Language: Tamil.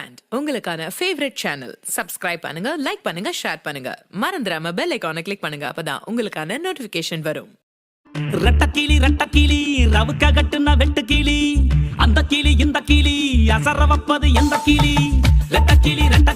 அண்ட் உங்களுக்கான ஃபேவரட் சேனல் சப்ஸ்கிரைப் பண்ணுங்க லைக் பண்ணுங்க ஷேர் பண்ணுங்க. மறந்துடாம பெல் ஐக்கானை கிளிக் பண்ணுங்க அப்பதான் உங்களுக்கான நோட்டிபிகேஷன் வரும். ரெட்ட கிளி ரெட்ட ரெட்டக்கிளி ரவுக்க கட்டுன வெட்டு கிளி அந்த கிளி இந்த கிளி அசர வப்பது எந்த கிளி ரெட்டக்கிளி ரெட்ட